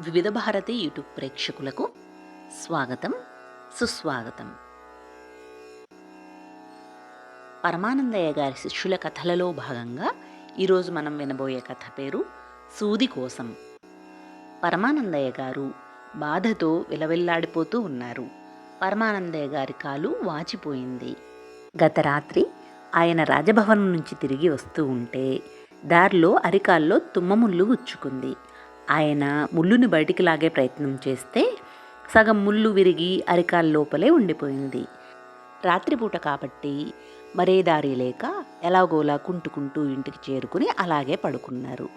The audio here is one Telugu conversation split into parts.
వివిధ భారతి యూట్యూబ్ ప్రేక్షకులకు స్వాగతం సుస్వాగతం. పరమానందయ్య గారి శిష్యుల కథలలో భాగంగా ఈరోజు మనం వినబోయే కథ పేరు సూది కోసం. పరమానందయ్య గారు బాధతో విలవిల్లాడిపోతూ ఉన్నారు. పరమానందయ్య గారి కాలు వాచిపోయింది. గత రాత్రి ఆయన రాజభవనం నుంచి తిరిగి వస్తూ ఉంటే దారిలో అరికాల్లో తుమ్మముళ్ళు గుచ్చుకుంది. ఆయన ముళ్ళుని బయటికి లాగే ప్రయత్నం చేస్తే సగం ముళ్ళు విరిగి అరికాల లోపలే ఉండిపోయింది. రాత్రిపూట కాబట్టి మరే దారి లేక ఎలాగోలా కుంటుకుంటూ ఇంటికి చేరుకుని అలాగే పడుకున్నారు.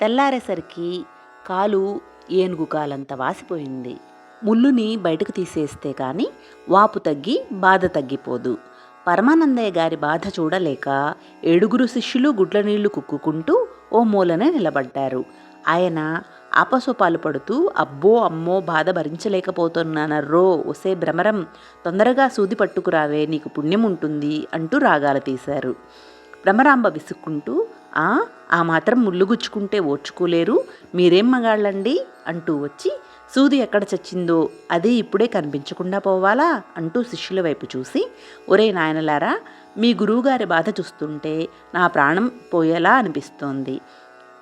తెల్లారేసరికి కాలు ఏనుగు కాలంత వాసిపోయింది. ముళ్ళుని బయటకు తీసేస్తే కానీ వాపు తగ్గి బాధ తగ్గిపోదు. పరమానందయ్య గారి బాధ చూడలేక ఏడుగురు శిష్యులు గుడ్ల నీళ్ళు కుక్కుకుంటూ ఓ మూలనే నిలబడ్డారు. ఆయన ఆపసోపాలు పడుతూ అబ్బో అమ్మో బాధ భరించలేకపోతున్నానర్రో ఒసే భ్రమరం తొందరగా సూది పట్టుకురావే నీకు పుణ్యం ఉంటుంది అంటూ రాగాలు తీశారు. భ్రమరాంబ విసుక్కుంటూ ఆ ఆ మాత్రం ముళ్ళుగుచ్చుకుంటే ఓర్చుకోలేరు మీరేం మగాళ్ళండి? అంటూ వచ్చి సూది ఎక్కడ చచ్చిందో అదే ఇప్పుడే కనిపించకుండా పోవాలా? అంటూ శిష్యుల వైపు చూసి ఒరే నాయనలారా మీ గురువుగారి బాధ చూస్తుంటే నా ప్రాణం పోయేలా అనిపిస్తోంది.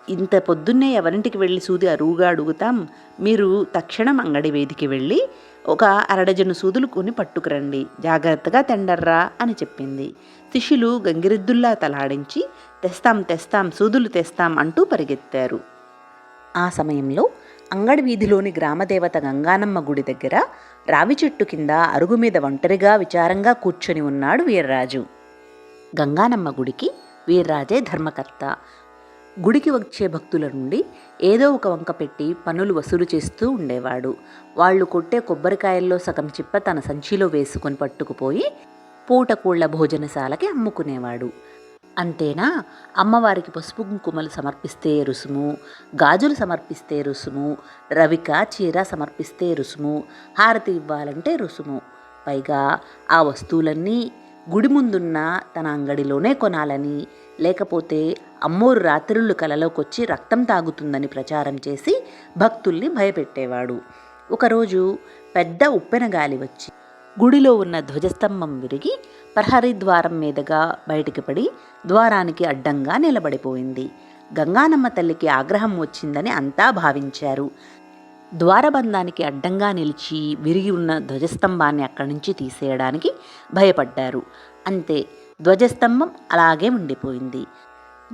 ఇంత పొద్దున్నే ఎవరింటికి వెళ్ళి సూది అరువుగా అడుగుతాం మీరు తక్షణం అంగడి వేదికి వెళ్ళి ఒక అరడజను సూదులు కొని పట్టుకురండి. జాగ్రత్తగా తెండర్రా అని చెప్పింది. శిష్యులు గంగిరెద్దుల్లా తలాడించి తెస్తాం తెస్తాం సూదులు తెస్తాం అంటూ పరిగెత్తారు. ఆ సమయంలో అంగడి వీధిలోని గ్రామదేవత గంగానమ్మ గుడి దగ్గర రావి చెట్టు కింద అరుగు మీద ఒంటరిగా విచారంగా కూర్చొని ఉన్నాడు వీర్రాజు. గంగానమ్మ గుడికి వీర్రాజే ధర్మకర్త. గుడికి వచ్చే భక్తుల నుండి ఏదో ఒక వంక పెట్టి పనులు వసూలు చేస్తూ ఉండేవాడు. వాళ్ళు కొట్టే కొబ్బరికాయల్లో సగం చిప్ప తన సంచిలో వేసుకొని పట్టుకుపోయి పూటకూళ్ళ భోజనశాలకి అమ్ముకునేవాడు. అంతేనా? అమ్మవారికి పసుపు కుంకుమలు సమర్పిస్తే రుసుము గాజులు సమర్పిస్తే రుసుము రవిక చీర సమర్పిస్తే రుసుము హారతి ఇవ్వాలంటే రుసుము. పైగా ఆ వస్తువులన్నీ గుడి ముందున్న తన అంగడిలోనే కొనాలని లేకపోతే అమ్మోరు రాత్రుళ్ళు కలలోకొచ్చి రక్తం తాగుతుందని ప్రచారం చేసి భక్తుల్ని భయపెట్టేవాడు. ఒకరోజు పెద్ద ఉప్పెన గాలి వచ్చి గుడిలో ఉన్న ధ్వజస్తంభం విరిగి ప్రహరీ ద్వారం మీదుగా బయటికి పడి ద్వారానికి అడ్డంగా నిలబడిపోయింది. గంగానమ్మ తల్లికి ఆగ్రహం వచ్చిందని అంతా భావించారు. ద్వారబంధానికి అడ్డంగా నిలిచి విరిగి ఉన్న ధ్వజస్తంభాన్ని అక్కడి నుంచి తీసేయడానికి భయపడ్డారు. అంతే ధ్వజస్తంభం అలాగే ఉండిపోయింది.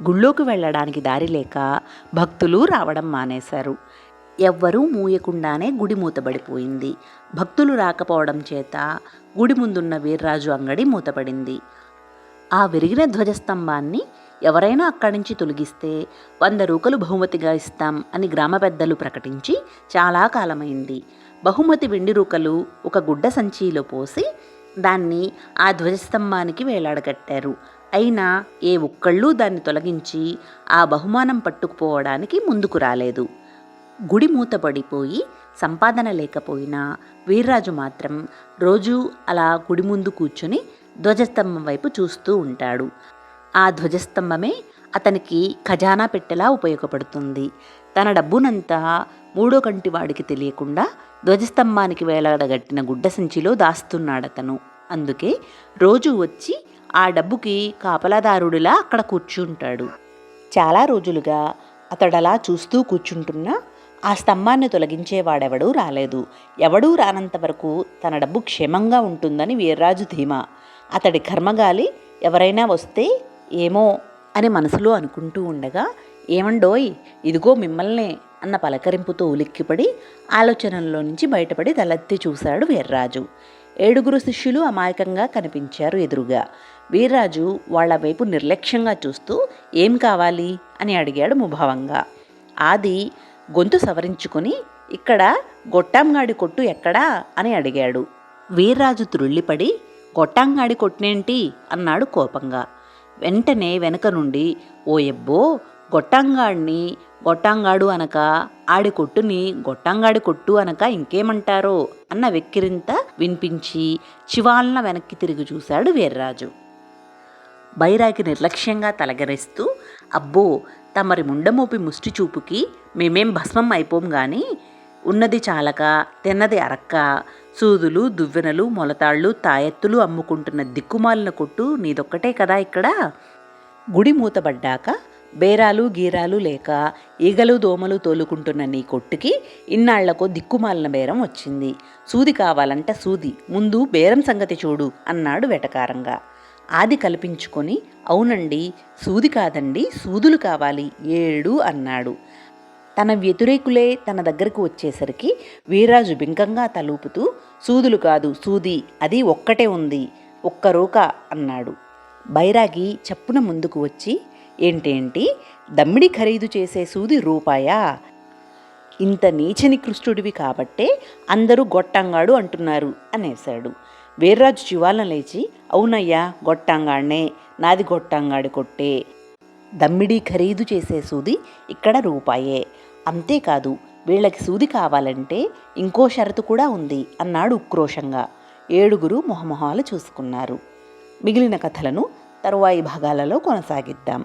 గుళ్ళోకి వెళ్ళడానికి దారి లేక భక్తులు రావడం మానేశారు. ఎవ్వరూ మూయకుండానే గుడి మూతబడిపోయింది. భక్తులు రాకపోవడం చేత గుడి ముందున్న వీర్రాజు అంగడి మూతపడింది. ఆ విరిగిన ధ్వజస్తంభాన్ని ఎవరైనా అక్కడి నుంచి తొలగిస్తే వంద రూకలు బహుమతిగా ఇస్తాం అని గ్రామ పెద్దలు ప్రకటించి చాలా కాలమైంది. బహుమతి వెండి రూకలు ఒక గుడ్డ సంచిలో పోసి దాన్ని ఆ ధ్వజస్తంభానికి వేలాడగట్టారు. అయినా ఏ ఒక్కళ్ళు దాన్ని తొలగించి ఆ బహుమానం పట్టుకుపోవడానికి ముందుకు రాలేదు. గుడి మూతపడిపోయి సంపాదన లేకపోయినా వీర్రాజు మాత్రం రోజూ అలా గుడి ముందు కూర్చుని ధ్వజస్తంభం వైపు చూస్తూ ఉంటాడు. ఆ ధ్వజస్తంభమే అతనికి ఖజానా పెట్టెలా ఉపయోగపడుతుంది. తన డబ్బునంతా మూడో కంటి వాడికి తెలియకుండా ధ్వజస్తంభానికి వేలాడగట్టిన గుడ్డ సంచిలో దాస్తున్నాడతను. అందుకే రోజు వచ్చి ఆ డబ్బుకి కాపలాదారుడిలా అక్కడ కూర్చుంటాడు. చాలా రోజులుగా అతడలా చూస్తూ కూర్చుంటున్నా ఆ స్తంభాన్ని తొలగించేవాడెవడూ రాలేదు. ఎవడూ రానంత వరకు తన డబ్బు క్షేమంగా ఉంటుందని వీర్రాజు ధీమా. అతడి కర్మగాలి ఎవరైనా వస్తే ఏమో అని మనసులో అనుకుంటూ ఉండగా ఏమండోయ్? ఇదిగో మిమ్మల్నే అన్న పలకరింపుతో ఉలిక్కిపడి ఆలోచనల్లో నుంచి బయటపడి తలెత్తి చూశాడు వీర్రాజు. ఏడుగురు శిష్యులు అమాయకంగా కనిపించారు ఎదురుగా. వీర్రాజు వాళ్ళ వైపు నిర్లక్ష్యంగా చూస్తూ ఏం కావాలి? అని అడిగాడు ముభావంగా. ఆది గొంతు సవరించుకొని ఇక్కడ గొట్టాంగాడి కొట్టు ఎక్కడా? అని అడిగాడు. వీర్రాజు త్రుళ్ళిపడి గొట్టాంగాడి కొట్నేంటి అన్నాడు కోపంగా. వెంటనే వెనక నుండి ఓ ఎబ్బో గొట్టంగాడిని గొట్టంగాడు అనక ఆడి కొట్టుని గొట్టంగాడి కొట్టు అనక ఇంకేమంటారో అన్న వెక్కిరింత వినిపించి చివాలన వెనక్కి తిరిగి చూశాడు వీర్రాజు. బైరాగి నిర్లక్ష్యంగా తలగరేస్తూ అబ్బో తమరి ముండమోపి ముష్టి చూపుకి మేమేం భస్మం అయిపోం గాని ఉన్నది చాలక తిన్నది అరక్క సూదులు దువ్వెనలు మొలతాళ్ళు తాయెత్తులు అమ్ముకుంటున్న దిక్కుమాలిన కొట్టు నీదొక్కటే కదా ఇక్కడ? గుడి మూతబడ్డాక బేరాలు గీరాలు లేక ఈగలు దోమలు తోలుకుంటున్న నీ కొట్టుకి ఇన్నాళ్ళకో దిక్కుమాలిన బేరం వచ్చింది. సూది కావాలంట సూది ముందు బేరం సంగతి చూడు అన్నాడు వెటకారంగా. ఆది కల్పించుకొని అవునండి సూది కాదండి సూదులు కావాలి ఏడు అన్నాడు. తన వ్యతిరేకులే తన దగ్గరకు వచ్చేసరికి వీర్రాజు బింకంగా తలూపుతూ సూదులు కాదు సూది అది ఒక్కటే ఉంది ఒక్క అన్నాడు. బైరాగి చప్పున ముందుకు వచ్చి ఏంటేంటి? దమ్మిడి ఖరీదు చేసే సూది రూపాయా? ఇంత నీచని కృష్ణుడివి కాబట్టే అందరూ గొట్టంగాడు అంటున్నారు అనేశాడు. వీర్రాజు చివాలన లేచి అవునయ్యా గొట్టంగాడే నాది గొట్టంగాడి కొట్టే. దమ్మిడి ఖరీదు చేసే సూది ఇక్కడ రూపాయే. అంతేకాదు వీళ్ళకి సూది కావాలంటే ఇంకో షరతు కూడా ఉంది అన్నాడు ఉక్రోషంగా. ఏడుగురు మొహమొహాలు చూసుకున్నారు. మిగిలిన కథలను తరువాయి భాగాలలో కొనసాగిద్దాం.